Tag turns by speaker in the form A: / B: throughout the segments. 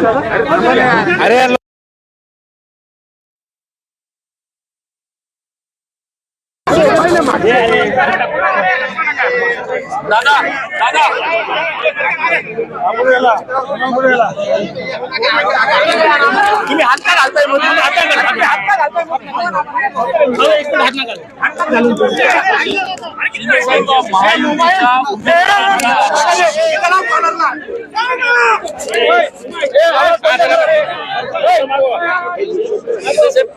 A: अरे
B: दादा दादा तुम्ही हात का घालताय मग? तुम्ही हात का घालताय? हात का घालताय मग? हो, एक मिनिट, हात नका घालू. शिवसेना महायुतीच्या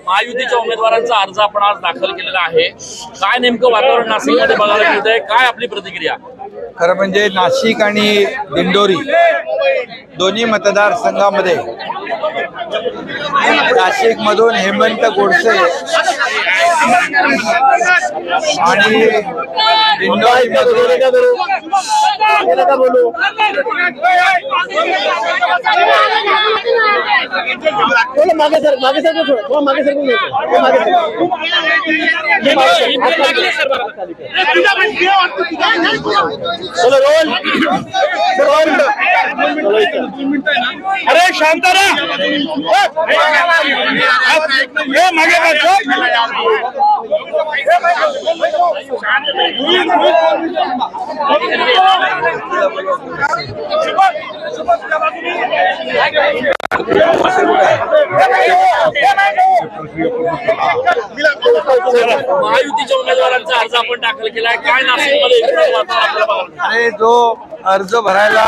B: महायुतीच्या उमेदवारांचा अर्ज आपण आज दाखल केलेला आहे काय नेमकं वातावरण नाशिकमध्ये बघायला मिळतंय? काय आपली प्रतिक्रिया?
A: खरं म्हणजे नाशिक आणि दिंडोरी दोन्ही मतदारसंघामध्ये नाशिक मधून हेमंत गोडसे आणि दिंडोरी
C: मागे सर मागे सर थोडं मागे सर मागे चलो रोल
B: अरे शांतारा! मागे महायुतीच्या उमेदवारांचा अर्ज आपण दाखल केलाय. काय नाशिकमध्ये?
A: जो अर्ज भरायला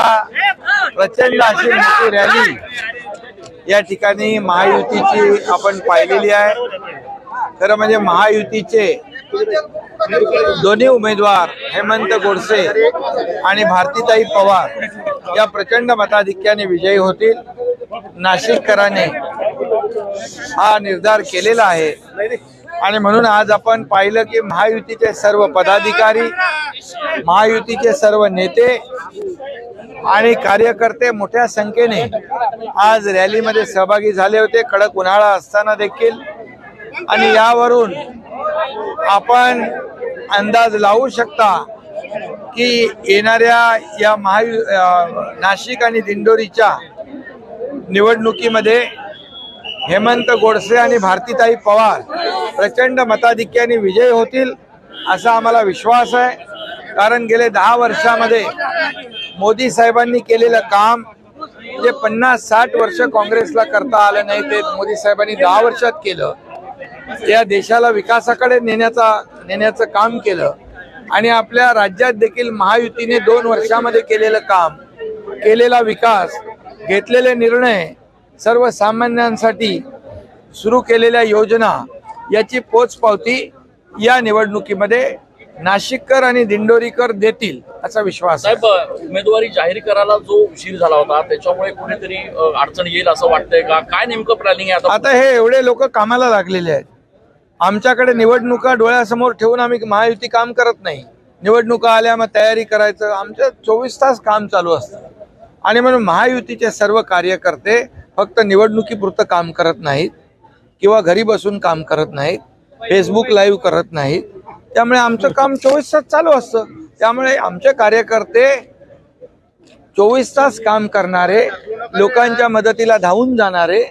A: प्रचंड अशी मोठी रॅली या ठिकाणी महायुतीची आपण पाहिलेली आहे. खरं म्हणजे महायुतीचे दोन्ही उमेदवार हेमंत गोडसे आणि भारतीताई पवार या प्रचंड मताधिक्याने विजयी होतील. नाशिककरांनी हा निर्धार केलेला आहे. आणि म्हणून आज आपण पाहिलं की महायुतीचे सर्व पदाधिकारी महायुतीचे सर्व नेते आणि कार्यकर्ते मोठ्या संख्येने आज रॅलीमध्ये सहभागी झाले होते. कडक उन्हाळा असताना देखील. आणि यावरून आपण अंदाज लावू शकता की येणाऱ्या या महायु नाशिक आणि दिंडोरीच्या निवडणुकीमध्ये हेमंत गोडसे आणि भारतीताई पवार प्रचंड मताधिक्याने विजयी होतील असा आम्हाला विश्वास आहे. कारण गेले दहा वर्षामध्ये मोदी साहेबांनी केलेलं काम जे पन्नास साठ वर्ष काँग्रेसला करता आलं नाही ते मोदी साहेबांनी दहा वर्षात केलं. या देशाला विकासाकडे नेण्याचा नेण्याचं काम केलं. आणि आपल्या राज्यात देखील महायुतीने दोन वर्षामध्ये केलेलं काम केलेला विकास घेतलेले निर्णय सर्वसामान्यांसाठी सुरू केलेल्या योजना याची पोचपावती या निवडणुकीमध्ये नाशिककर आणि दिंडोरीकर देतील असा विश्वास आहे.
B: साहेब उमेदवारी जाहीर करायला जो उशीर झाला होता त्याच्यामुळे कुठेतरी अ, अडचण येईल असं वाटतंय का? काय नेमकं प्लॅनिंग आहे आता?
A: आता हे एवढे लोक कामाला लागलेले आहेत. आमच्याकडे निवडणुका डोळ्यासमोर ठेवून आम्ही महायुती काम करत नाही. निवडणुका आल्या मग तयारी करायचं. आमचं चोवीस तास काम चालू असतं. आणि म्हणून महायुतीचे सर्व कार्यकर्ते फक्त निवडणुकीपुरतं काम करत नाहीत किंवा घरी बसून काम करत नाहीत फेसबुक लाईव्ह करत नाहीत. त्यामुळे आमचं काम चोवीस तास चालू असतं. त्यामुळे आमचे कार्यकर्ते चोवीस तास काम करणारे लोकांच्या मदतीला धावून जाणारे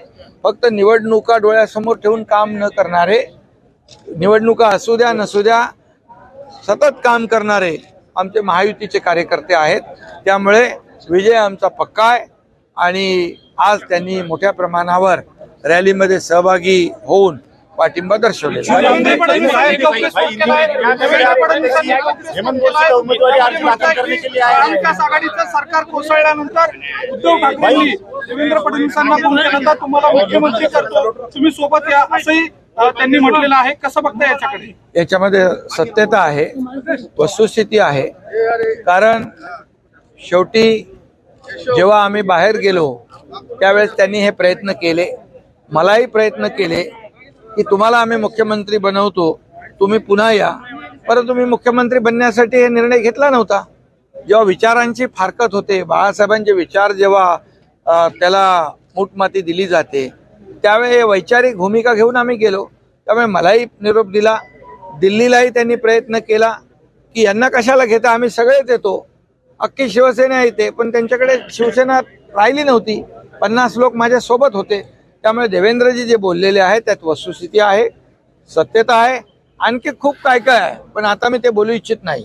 A: फक्त निवडणुका डोळ्यासमोर ठेवून काम न करणारे निवडणुका असू द्या नसू द्या सतत काम करणारे आमचे महायुतीचे कार्यकर्ते आहेत. त्यामुळे विजय आमचा पक्का आहे आणि आज त्यांनी मोठ्या प्रमाणावर रॅलीमध्ये सहभागी होऊन पाठिंबा दर्शवलेला आहे.
D: महाविकास आघाडीचं सरकार कोसळल्यानंतर उद्धव ठाकरेंनी देवेंद्र फडणवीसांना फोन केला तुम्हाला मुख्यमंत्री करतो तुम्ही सोबत या असंही त्यांनी म्हटलेलं आहे कसं बघता याच्याकडे
A: याच्यामध्ये सत्यता आहे वस्तुस्थिती आहे कारण शेवटी जेव्हा आम्ही बाहेर गेलो त्यावेळेस त्यांनी हे प्रयत्न केले मलाही प्रयत्न केले की तुम्हाला आम्ही मुख्यमंत्री बनवतो तुम्ही पुन्हा या. परंतु मी मुख्यमंत्री बनण्यासाठी हे निर्णय घेतला नव्हता. जेव्हा विचारांची फारकत होते बाळासाहेबांचे विचार जेव्हा त्याला मूठमाती दिली जाते त्यावेळी वैचारिक भूमिका घेऊन आम्ही गेलो. त्यामुळे मलाही निरोप दिला. दिल्लीलाही त्यांनी प्रयत्न केला की यांना कशाला घेता? आम्ही सगळेच येतो. अख्खी शिवसेना येते पण त्यांच्याकडे शिवसेना राहिली नव्हती. पन्नास लोक माझ्यासोबत होते. त्यामुळे देवेंद्रजी जे बोललेले आहे त्यात वस्तुस्थिती आहे सत्यता आहे आणखी खूप काय काय आहे पण आता मी ते बोलू इच्छित नाही.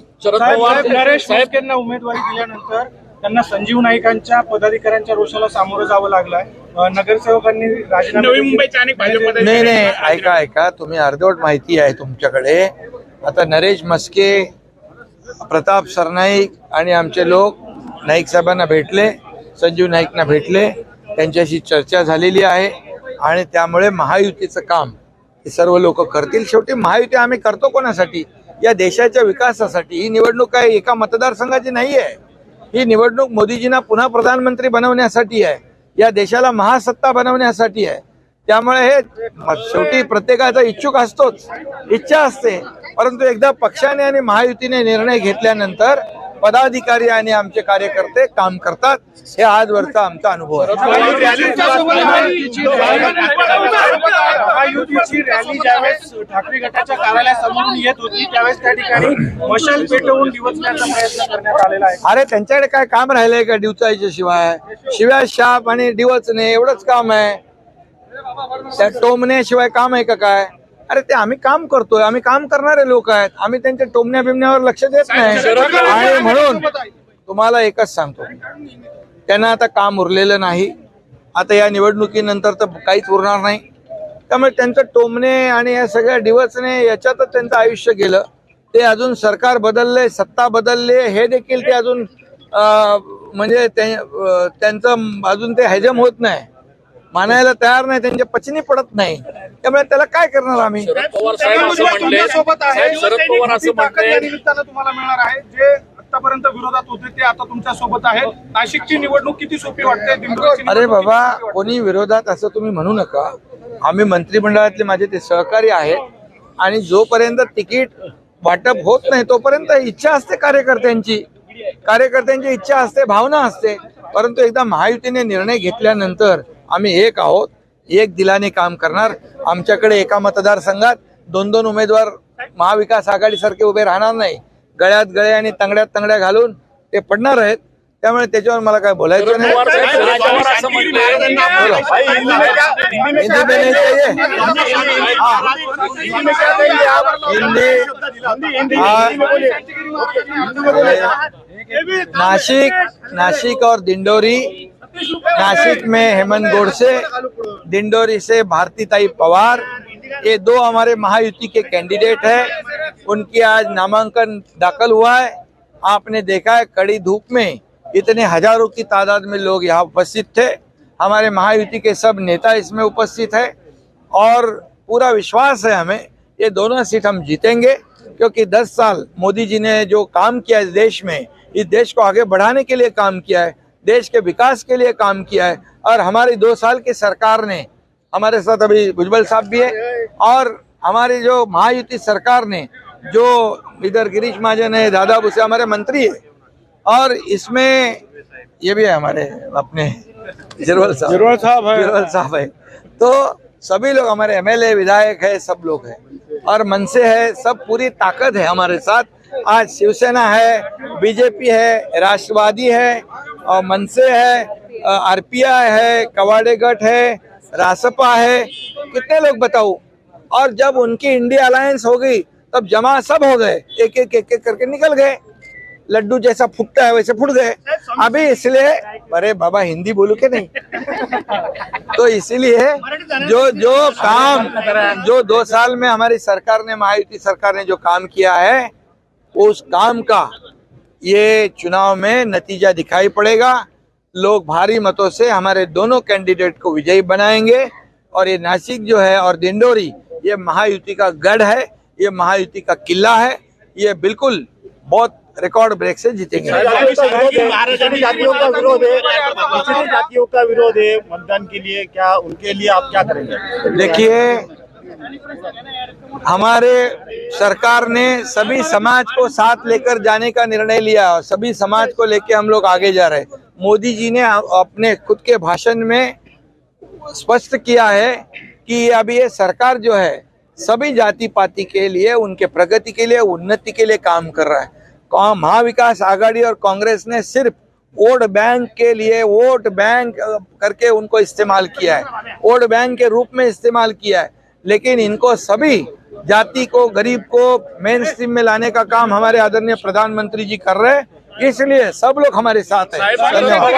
D: साहेब यांना उमेदवारी दिल्यानंतर त्यांना संजीव नाईकांच्या पदाधिकाऱ्यांच्या रोषाला सामोरं जावं लागलंय. नगरसेवकांनी राजीनामे
B: नवी अनेक
A: नाही नाही ऐका ऐका तुम्ही अर्धवट माहिती आहे तुमच्याकडे. आता नरेश मस्के प्रताप सरनाईक आणि आमचे लोक नाईक साहेबांना भेटले संजीव नाईकना भेटले त्यांच्याशी चर्चा झालेली आहे. आणि त्यामुळे महायुतीचं काम हे सर्व लोक करतील. शेवटी महायुती आम्ही करतो कोणासाठी? या देशाच्या विकासासाठी. ही निवडणूक काय एका मतदारसंघाची नाही आहे ही निवडणूक मोदीजींना पुन्हा प्रधानमंत्री बनवण्यासाठी आहे. या देशाला महासत्ता बनवण्यासाठी आहे. त्यामुळे हे शेवटी प्रत्येकाचा इच्छुक असतोच. इच्छा असते. परंतु एकदा पक्षाने आणि महायुतीने निर्णय घेतल्यानंतर पदाधिकारी आणि आमचे कार्यकर्ते काम करतात हे आजवरचा आमचा अनुभव आहे
D: महायुतीची रॅली ज्यावेळेस ठाकरे गटाच्या कार्यालयासमोरून येत होती त्यावेळेस त्या ठिकाणी मशाल पेटवून दिवसण्याचा प्रयत्न करण्यात आलेला आहे
A: अरे त्यांच्याकडे काय काम राहिलंय का डिवचायच्या शिवाय शिवाय शाप आणि डिवचणे एवढंच काम आहे त्या टोमण्याशिवाय काम आहे का काय अरे ते आम्ही काम करतोय आम्ही काम करणारे लोक आहेत. आम्ही त्यांच्या टोमण्या बिमण्यावर लक्ष देत नाही. आणि म्हणून तुम्हाला एकच सांगतो. त्यांना आता काम उरलेलं नाही. आता या निवडणुकीनंतर तर काहीच उरणार नाही. त्यामुळे त्यांचं टोमणे आणि या सगळ्या डिवचणे याच्यातच त्यांचं आयुष्य गेलं. ते अजून सरकार बदलले सत्ता बदलले हे देखील ते अजून म्हणजे त्यांचं अजून ते हजम होत नाही. मानायला तयार नाही त्यांच्या पचनी पडत नाही. त्यामुळे त्याला काय करणार आम्ही?
D: तुम्हाला मिळणार आहे. जे आतापर्यंत विरोधात होते ते आता तुमच्यासोबत आहेत. नाशिकची निवडणूक किती सोपी वाटते?
A: अरे बाबा? कोणी विरोधात असं तुम्ही म्हणू नका. आम्ही मंत्रिमंडळातले माझे ते सहकारी आहेत. आणि जोपर्यंत तिकीट वाटप होत नाही तोपर्यंत इच्छा असते कार्यकर्त्यांची. कार्यकर्त्यांची इच्छा असते भावना असते. परंतु एकदा महायुतीने निर्णय घेतल्यानंतर आम्ही एक आहोत. एक दिलाने काम करणार. आमच्याकडे एका मतदारसंघात दोन दोन उमेदवार महाविकास आघाडीसारखे उभे राहणार नाही. गळ्यात गळे आणि तंगड्यात तंगड्या घालून ते पडणार आहेत. त्यामुळे त्याच्यावर मला काय बोलायचं नाही. हिंदी नासिक नासिक और दिंडोरी नासिक में हेमंत गोडसे डिंडोरी से भारतीताई पवार। ये दो हमारे महायुति के कैंडिडेट हैं। उनकी आज नामांकन दाखिल हुआ है। आपने देखा है कड़ी धूप में इतने हज़ारों की तादाद में लोग यहाँ उपस्थित थे। हमारे महायुति के सब नेता इसमें उपस्थित है और पूरा विश्वास है हमें, ये दोनों सीट हम जीतेंगे क्योंकि 10 साल मोदी जी ने जो काम किया इस देश में, इस देश को आगे बढ़ाने के लिए काम किया है। देश के विकास के लिए काम किया है। और हमारी दो साल की सरकार ने हमारे साथ अभी भुजबल साहब भी है और हमारी जो महायुति सरकार ने जो इधर गिरीश महाजन है दादा भूसे हमारे मंत्री है और इसमें ये भी है हमारे अपने जिरवल साहब।
D: जिरवल साहब है।
A: जिरवल साहब है। तो सभी लोग हमारे एमएलए विधायक है सब लोग हैं और मन से है सब पूरी ताकत है हमारे साथ। आज शिवसेना है बीजेपी है राष्ट्रवादी है मनसे है आरपीआई है, कवाड़े गठ है, रासपा है, कितने लोग बताओ? और जब उनकी इंडिया अलायंस हो गई, तब जमा सब हो गए एक एक एक एक करके निकल गए। लड्डू जैसा फूटता है, वैसे फूट गए। अभी इसलिए, अरे बाबा, हिंदी बोलू के नहीं? तो इसीलिए जो जो काम, जो दो साल में हमारी सरकार ने, महायुति सरकार ने जो काम किया है, उस काम का ये चुनाव में नतीजा दिखाई पड़ेगा। लोग भारी मतों से हमारे दोनों कैंडिडेट को विजयी बनाएँगे। और ये नासिक जो है और दिंडोरी ये महायुति का गढ़ है ये महायुति का किला है ये बिल्कुल बहुत रिकॉर्ड ब्रेक से जीतेंगे।
C: जातियों का विरोध है। जातियों का विरोध है। मतदान के लिए क्या उनके लिए आप क्या करेंगे?
A: देखिए हमारे सरकार ने सभी समाज को साथ लेकर जाने का निर्णय लिया और सभी समाज को लेकर हम लोग आगे जा रहे मोदी जी ने अपने खुद के भाषण में स्पष्ट किया है कि अभी ये सरकार जो है, सभी जाति पाति के लिए, उनके प्रगति के लिए, उन्नति के लिए काम कर रहा है। महाविकास आघाड़ी और कांग्रेस ने सिर्फ़ वोट बैंक के लिए, वोट बैंक करके उनको इस्तेमाल किया है। वोट बैंक के रूप में इस्तेमाल किया है। लेकिन इनको सभी जाति को गरीब को मेन स्ट्रीम में लाने का काम हमारे आदरणीय प्रधानमंत्री जी कर रहे हैं। इसलिए सब लोग हमारे साथ हैं। धन्यवाद।